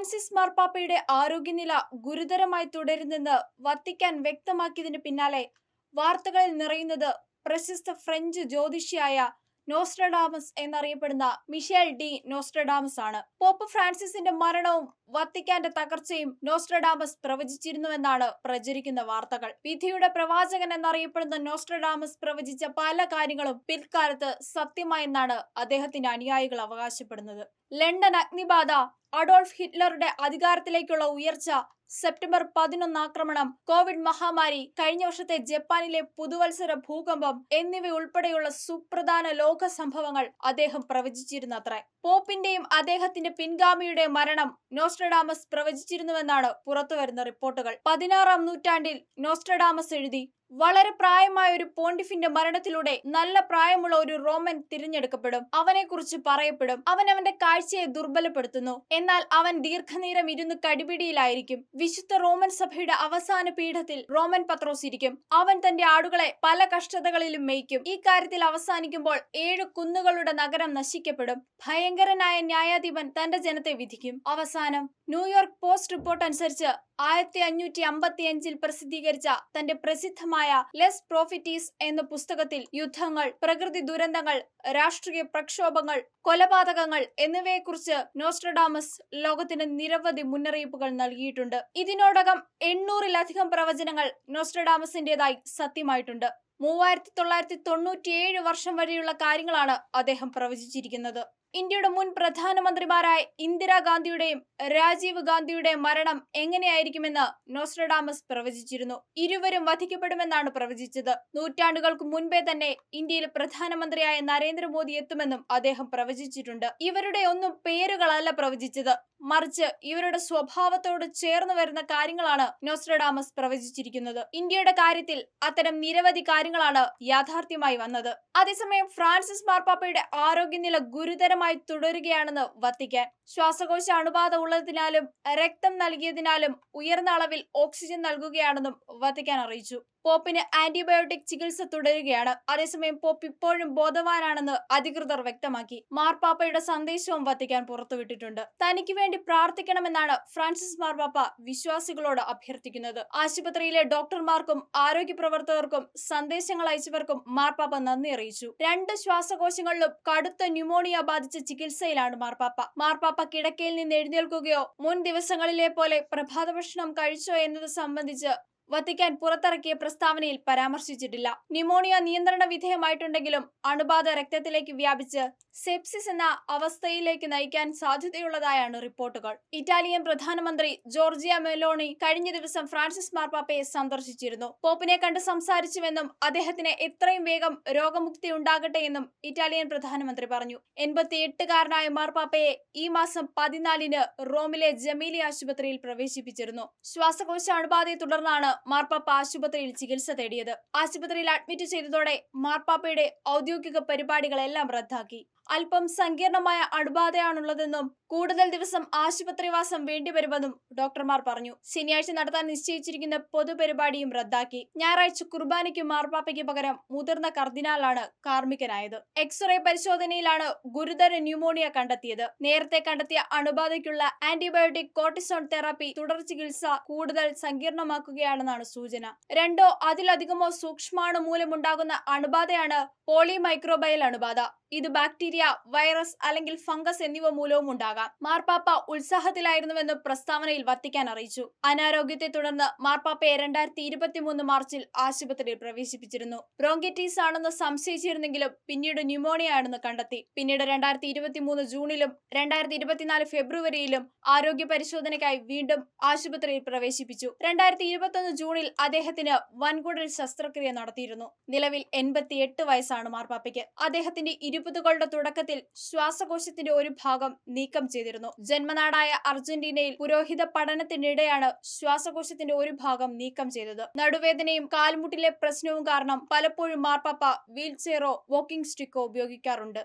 Francis മാർപ്പാപ്പയുടെ ആരോഗ്യനില ഗുരുതരമായി തുടരുന്നെന്ന് വത്തിക്കാൻ വ്യക്തമാക്കിയതിന് പിന്നാലെ വാർത്തകളിൽ നിറയുന്നത് പ്രശസ്ത ഫ്രഞ്ച് ജ്യോതിഷിയായ നോസ്ട്രഡാമസ് എന്നറിയപ്പെടുന്ന മിഷേൽ ഡി നോസ്ട്രഡാമസ് ആണ് പോപ്പ് ഫ്രാൻസിസിന്റെ മരണവും വത്തിക്കാന്റെ തകർച്ചയും നോസ്ട്രഡാമസ് പ്രവചിച്ചിരുന്നുവെന്നാണ് പ്രചരിക്കുന്ന വാർത്തകൾ. വിധിയുടെ പ്രവാചകൻ എന്നറിയപ്പെടുന്ന നോസ്ട്രഡാമസ് പ്രവചിച്ച പല കാര്യങ്ങളും പിൽക്കാലത്ത് സത്യമായെന്നാണ് അദ്ദേഹത്തിന്റെ അനുയായികൾ അവകാശപ്പെടുന്നത്. ലണ്ടൻ അഗ്നിബാധ അഡോൾഫ് ഹിറ്റ്ലറുടെ അധികാരത്തിലേക്കുള്ള ഉയർച്ച സെപ്റ്റംബർ പതിനൊന്ന് ആക്രമണം കോവിഡ് മഹാമാരി കഴിഞ്ഞ വർഷത്തെ ജപ്പാനിലെ പുതുവത്സര ഭൂകമ്പം എന്നിവ ഉൾപ്പെടെയുള്ള സുപ്രധാന ലോക സംഭവങ്ങൾ അദ്ദേഹം പ്രവചിച്ചിരുന്നത്രേ. പോപ്പിന്റെയും അദ്ദേഹത്തിന്റെ പിൻഗാമിയുടെ മരണം നോസ്ട്രഡാമസ് പ്രവചിച്ചിരുന്നുവെന്നാണ് പുറത്തുവരുന്ന റിപ്പോർട്ടുകൾ. പതിനാറാം നൂറ്റാണ്ടിൽ നോസ്ട്രഡാമസ് എഴുതി വളരെ പ്രായമായ ഒരു പോണ്ടിഫിന്റെ മരണത്തിലൂടെ നല്ല പ്രായമുള്ള ഒരു റോമൻ തിരഞ്ഞെടുക്കപ്പെടും. അവനെ കുറിച്ച് പറയപ്പെടും. അവൻ അവന്റെ കാഴ്ചയെ ദുർബലപ്പെടുത്തുന്നു. എന്നാൽ അവൻ ദീർഘനേരം ഇരുന്ന് കടിപിടിയിലായിരിക്കും. വിശുദ്ധ റോമൻ സഭയുടെ അവസാന പീഠത്തിൽ റോമൻ പത്രോസ് ഇരിക്കും. അവൻ തന്റെ ആടുകളെ പല കഷ്ടതകളിലും മേയ്ക്കും. ഈ കാര്യത്തിൽ അവസാനിക്കുമ്പോൾ ഏഴ് കുന്നുകളുടെ നഗരം നശിക്കപ്പെടും. ഭയങ്കരനായ ന്യായാധിപൻ തന്റെ ജനത്തെ വിധിക്കും. അവസാനം ന്യൂയോർക്ക് പോസ്റ്റ് റിപ്പോർട്ട് അനുസരിച്ച് ആയിരത്തി അഞ്ഞൂറ്റി അമ്പത്തി അഞ്ചിൽ പ്രസിദ്ധീകരിച്ച തന്റെ പ്രസിദ്ധമായ ലെസ് പ്രോഫിറ്റീസ് എന്ന പുസ്തകത്തിൽ യുദ്ധങ്ങൾ പ്രകൃതി ദുരന്തങ്ങൾ രാഷ്ട്രീയ പ്രക്ഷോഭങ്ങൾ കൊലപാതകങ്ങൾ എന്നിവയെക്കുറിച്ച് നോസ്ട്രഡാമസ് ലോകത്തിന് നിരവധി മുന്നറിയിപ്പുകൾ നൽകിയിട്ടുണ്ട്. ഇതിനോടകം എണ്ണൂറിലധികം പ്രവചനങ്ങൾ നോസ്ട്രഡാമസിന്റേതായി സത്യമായിട്ടുണ്ട്. മൂവായിരത്തി തൊള്ളായിരത്തി തൊണ്ണൂറ്റിയേഴ് വർഷം വരെയുള്ള കാര്യങ്ങളാണ് അദ്ദേഹം പ്രവചിച്ചിരിക്കുന്നത്. ഇന്ത്യയുടെ മുൻ പ്രധാനമന്ത്രിമാരായ ഇന്ദിരാഗാന്ധിയുടെയും രാജീവ് ഗാന്ധിയുടെയും മരണം എങ്ങനെയായിരിക്കുമെന്ന് നോസ്ട്രഡാമസ് പ്രവചിച്ചിരുന്നു. ഇരുവരും വധിക്കപ്പെടുമെന്നാണ് പ്രവചിച്ചത്. നൂറ്റാണ്ടുകൾക്ക് മുൻപേ തന്നെ ഇന്ത്യയിൽ പ്രധാനമന്ത്രിയായ നരേന്ദ്രമോദി എത്തുമെന്നും അദ്ദേഹം പ്രവചിച്ചിട്ടുണ്ട്. ഇവരുടെ ഒന്നും പേരുകളല്ല പ്രവചിച്ചത്. മറിച്ച് ഇവരുടെ സ്വഭാവത്തോട് ചേർന്നു വരുന്ന കാര്യങ്ങളാണ് നോസ്ട്രഡാമസ് പ്രവചിച്ചിരിക്കുന്നത്. ഇന്ത്യയുടെ കാര്യത്തിൽ അത്തരം നിരവധി കാര്യങ്ങളാണ് യാഥാർത്ഥ്യമായി വന്നത്. അതേസമയം ഫ്രാൻസിസ് മാർപ്പാപ്പയുടെ ആരോഗ്യനില ഗുരുതരമായി തുടരുകയാണെന്ന് വത്തിക്കാൻ. ശ്വാസകോശ അണുബാധ ഉള്ളതിനാലും രക്തം നൽകിയതിനാലും ഉയർന്ന അളവിൽ ഓക്സിജൻ നൽകുകയാണെന്നും വത്തിക്കാൻ അറിയിച്ചു. പോപ്പിന് ആന്റിബയോട്ടിക് ചികിത്സ തുടരുകയാണ്. അതേസമയം പോപ്പ് ഇപ്പോഴും ബോധവാനാണെന്ന് അധികൃതർ വ്യക്തമാക്കി. മാർപ്പാപ്പയുടെ സന്ദേശവും വത്തിക്കാൻ പുറത്തുവിട്ടിട്ടുണ്ട്. തനിക്ക് വേണ്ടി പ്രാർത്ഥിക്കണമെന്നാണ് ഫ്രാൻസിസ് മാർപ്പാപ്പ വിശ്വാസികളോട് അഭ്യർത്ഥിക്കുന്നത്. ആശുപത്രിയിലെ ഡോക്ടർമാർക്കും ആരോഗ്യ പ്രവർത്തകർക്കും സന്ദേശങ്ങൾ അയച്ചവർക്കും മാർപ്പാപ്പ നന്ദി അറിയിച്ചു. രണ്ട് ശ്വാസകോശങ്ങളിലും കടുത്ത ന്യൂമോണിയ ബാധിച്ച ചികിത്സയിലാണ് മാർപ്പാപ്പ. മാർപ്പാപ്പ കിടക്കയിൽ നിന്ന് എഴുന്നേൽക്കുകയോ മുൻ ദിവസങ്ങളിലെ പോലെ പ്രഭാത ഭക്ഷണം കഴിച്ചോ എന്നത് സംബന്ധിച്ച് വത്തിക്കാൻ പുറത്തിറക്കിയ പ്രസ്താവനയിൽ പരാമർശിച്ചിട്ടില്ല. ന്യൂമോണിയ നിയന്ത്രണ വിധേയമായിട്ടുണ്ടെങ്കിലും അണുബാധ രക്തത്തിലേക്ക് വ്യാപിച്ച് സെപ്സിസ് എന്ന അവസ്ഥയിലേക്ക് നയിക്കാൻ സാധ്യതയുള്ളതായാണ് റിപ്പോർട്ടുകൾ. ഇറ്റാലിയൻ പ്രധാനമന്ത്രി ജോർജിയ മെലോണി കഴിഞ്ഞ ദിവസം ഫ്രാൻസിസ് മാർപ്പാപ്പയെ സന്ദർശിച്ചിരുന്നു. പോപ്പിനെ കണ്ട് സംസാരിച്ചുവെന്നും അദ്ദേഹത്തിന് എത്രയും വേഗം രോഗമുക്തി ഉണ്ടാകട്ടെ എന്നും ഇറ്റാലിയൻ പ്രധാനമന്ത്രി പറഞ്ഞു. എൺപത്തിയെട്ടുകാരനായ മാർപ്പാപ്പയെ ഈ മാസം പതിനാലിന് റോമിലെ ജമീലി ആശുപത്രിയിൽ പ്രവേശിപ്പിച്ചിരുന്നു. ശ്വാസകോശ അണുബാധയെ തുടർന്നാണ് മാർപ്പാപ്പ ആശുപത്രിയിൽ ചികിത്സ തേടിയത്. ആശുപത്രിയിൽ അഡ്മിറ്റ് ചെയ്തതോടെ മാർപ്പാപ്പയുടെ ഔദ്യോഗിക പരിപാടികളെല്ലാം റദ്ദാക്കി. അല്പം സങ്കീർണമായ അണുബാധയാണുള്ളതെന്നും കൂടുതൽ ദിവസം ആശുപത്രിവാസം വേണ്ടിവരുമെന്നും ഡോക്ടർമാർ പറഞ്ഞു. ശനിയാഴ്ച നടത്താൻ നിശ്ചയിച്ചിരിക്കുന്ന പൊതുപരിപാടിയും റദ്ദാക്കി. ഞായറാഴ്ച കുർബാനയ്ക്ക് മാർപ്പാപ്പയ്ക്ക് പകരം മുതിർന്ന കർദിനാളാണ് കാർമ്മികനായത്. എക്സ്റേ പരിശോധനയിലാണ് ഗുരുതര ന്യൂമോണിയ കണ്ടെത്തിയത്. നേരത്തെ കണ്ടെത്തിയ അണുബാധയ്ക്കുള്ള ആന്റിബയോട്ടിക് കോർട്ടിസോൺ തെറാപ്പി തുടർ ചികിത്സ കൂടുതൽ സങ്കീർണമാക്കുകയാണെന്നാണ് സൂചന. രണ്ടോ അതിലധികമോ സൂക്ഷ്മാണു മൂലമുണ്ടാകുന്ന അണുബാധയാണ് പോളിമൈക്രോബയൽ അണുബാധ. ഇത് ബാക്ടീരിയ വൈറസ് അല്ലെങ്കിൽ ഫംഗസ് എന്നിവ മൂലവും ഉണ്ടാകാം. മാർപ്പാപ്പ ഉത്സാഹത്തിലായിരുന്നുവെന്ന് പ്രസ്താവനയിൽ വത്തിക്കാൻ അറിയിച്ചു. അനാരോഗ്യത്തെ തുടർന്ന് മാർപ്പാപ്പയെ രണ്ടായിരത്തി ഇരുപത്തിമൂന്ന് മാർച്ചിൽ ആശുപത്രിയിൽ പ്രവേശിപ്പിച്ചിരുന്നു. ബ്രോങ്കിറ്റീസ് ആണെന്ന് സംശയിച്ചിരുന്നെങ്കിലും പിന്നീട് ന്യൂമോണിയ ആണെന്ന് കണ്ടെത്തി. പിന്നീട് രണ്ടായിരത്തി ഇരുപത്തിമൂന്ന് ജൂണിലും രണ്ടായിരത്തി ഇരുപത്തിനാല് ഫെബ്രുവരിയിലും ആരോഗ്യ പരിശോധനയ്ക്കായി വീണ്ടും ആശുപത്രിയിൽ പ്രവേശിപ്പിച്ചു. രണ്ടായിരത്തി ഇരുപത്തൊന്ന് ജൂണിൽ അദ്ദേഹത്തിന് വൻകുടൽ ശസ്ത്രക്രിയ നടത്തിയിരുന്നു. നിലവിൽ എൺപത്തിയെട്ട് വയസ്സാണ് മാർപ്പാപ്പയ്ക്ക്. അദ്ദേഹത്തിന്റെ ഇരുപതുകളുടെ തുടക്കത്തിൽ ശ്വാസകോശത്തിന്റെ ഒരു ഭാഗം നീക്കം ചെയ്തിരുന്നു. ജന്മനാടായ അർജന്റീനയിൽ പുരോഹിത പഠനത്തിനിടെയാണ് ശ്വാസകോശത്തിന്റെ ഒരു ഭാഗം നീക്കം ചെയ്തത്. നടുവേദനയും കാൽമുട്ടിലെ പ്രശ്നവും കാരണം പലപ്പോഴും മാർപ്പാപ്പ വീൽ ചെയറോ വോക്കിംഗ് സ്റ്റിക്കോ ഉപയോഗിക്കാറുണ്ട്.